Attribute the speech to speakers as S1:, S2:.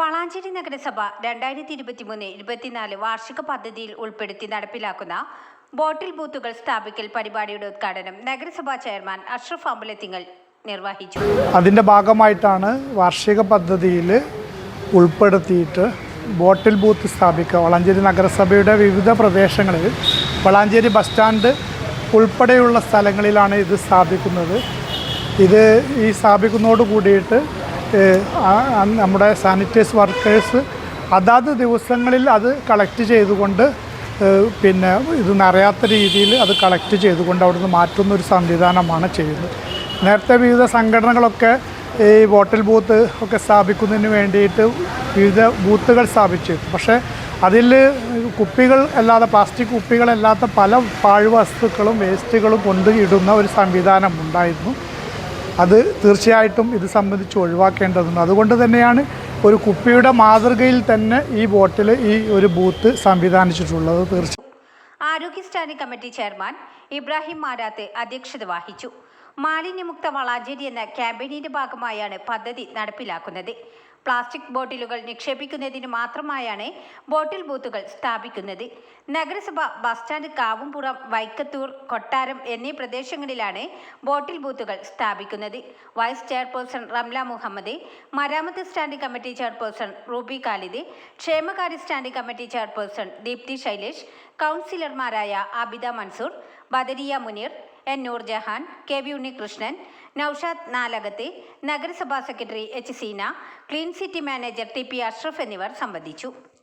S1: വളാഞ്ചേരി നഗരസഭ രണ്ടായിരത്തി ഇരുപത്തിമൂന്ന് ഇരുപത്തിനാല് വാർഷിക പദ്ധതിയിൽ ഉൾപ്പെടുത്തി നടപ്പിലാക്കുന്ന ബോട്ടിൽ ബൂത്തുകൾ സ്ഥാപിക്കൽ പരിപാടിയുടെ ഉദ്ഘാടനം നഗരസഭാ ചെയർമാൻ അഷ്റഫ് അമ്പലത്തിങ്ങൽ നിർവഹിച്ചു.
S2: അതിന്റെ ഭാഗമായിട്ടാണ് വാർഷിക പദ്ധതിയിൽ ഉൾപ്പെടുത്തിയിട്ട് ബോട്ടിൽ ബൂത്ത് സ്ഥാപിക്കുക. വളാഞ്ചേരി നഗരസഭയുടെ വിവിധ പ്രദേശങ്ങളിൽ വളാഞ്ചേരി ബസ് സ്റ്റാൻഡ് ഉൾപ്പെടെയുള്ള സ്ഥലങ്ങളിലാണ് ഇത് സ്ഥാപിക്കുന്നത്. ഇത് ഈ സ്ഥാപിക്കുന്നതോട് കൂടിയിട്ട് നമ്മുടെ സാനിറ്റൈസ് വർക്കേഴ്സ് അതാത് ദിവസങ്ങളിൽ അത് കളക്ട് ചെയ്തുകൊണ്ട് പിന്നെ ഇത് നിറയാത്ത രീതിയിൽ അത് കളക്ട് ചെയ്തുകൊണ്ട് അവിടുന്ന് മാറ്റുന്ന ഒരു സംവിധാനമാണ് ചെയ്യുന്നത്. നേരത്തെ വിവിധ സംഘടനകളൊക്കെ ഈ ബോട്ടിൽ ബൂത്ത് ഒക്കെ സ്ഥാപിക്കുന്നതിന് വേണ്ടിയിട്ട് വിവിധ ബൂത്തുകൾ സ്ഥാപിച്ചിരുന്നു. പക്ഷേ അതിൽ കുപ്പികൾ അല്ലാതെ പ്ലാസ്റ്റിക് കുപ്പികളല്ലാത്ത പല പാഴ്വസ്തുക്കളും വേസ്റ്റുകളും കൊണ്ടിടുന്ന ഒരു സംവിധാനം ഉണ്ടായിരുന്നു. അത് തീർച്ചയായിട്ടും ഇത് സംബന്ധിച്ച് ഒഴിവാക്കേണ്ടതുണ്ട്. അതുകൊണ്ട് തന്നെയാണ് ഒരു കുപ്പിയുടെ മാതൃകയിൽ തന്നെ ഈ ബോട്ടിൽ ഈ ഒരു ബൂത്ത് സംവിധാനിച്ചിട്ടുള്ളത് തീർച്ചയായും
S1: ആരോഗ്യ standing committee chairman Ibrahim Marath അധ്യക്ഷത വഹിച്ചു. മാലിന്യമുക്ത വളാഞ്ചേരി എന്ന ക്യാമ്പയിനിന്റെ ഭാഗമായാണ് പദ്ധതി നടപ്പിലാക്കുന്നത്. പ്ലാസ്റ്റിക് ബോട്ടിലുകൾ നിക്ഷേപിക്കുന്നതിന് മാത്രമായാണ് ബോട്ടിൽ ബൂത്തുകൾ സ്ഥാപിക്കുന്നത്. നഗരസഭ ബസ് സ്റ്റാൻഡ് കാവുംപുറം വൈക്കത്തൂർ കൊട്ടാരം എന്നീ പ്രദേശങ്ങളിലാണ് ബോട്ടിൽ ബൂത്തുകൾ സ്ഥാപിക്കുന്നത്. Vice chairperson Ramla Muhammad മരാമത്ത് stand committee chairperson Ruby Khalid ക്ഷേമകാര്യ stand committee chairperson Deepthi Shailesh കൗൺസിലർമാരായ Abida Mansoor Badariya Muneer N Noorjahan K V Unnikrishnan Noushad നാലകത്തെ നഗരസഭാ secretary H Seena clean city manager T P Ashraf എന്നിവർ സംബന്ധിച്ചു.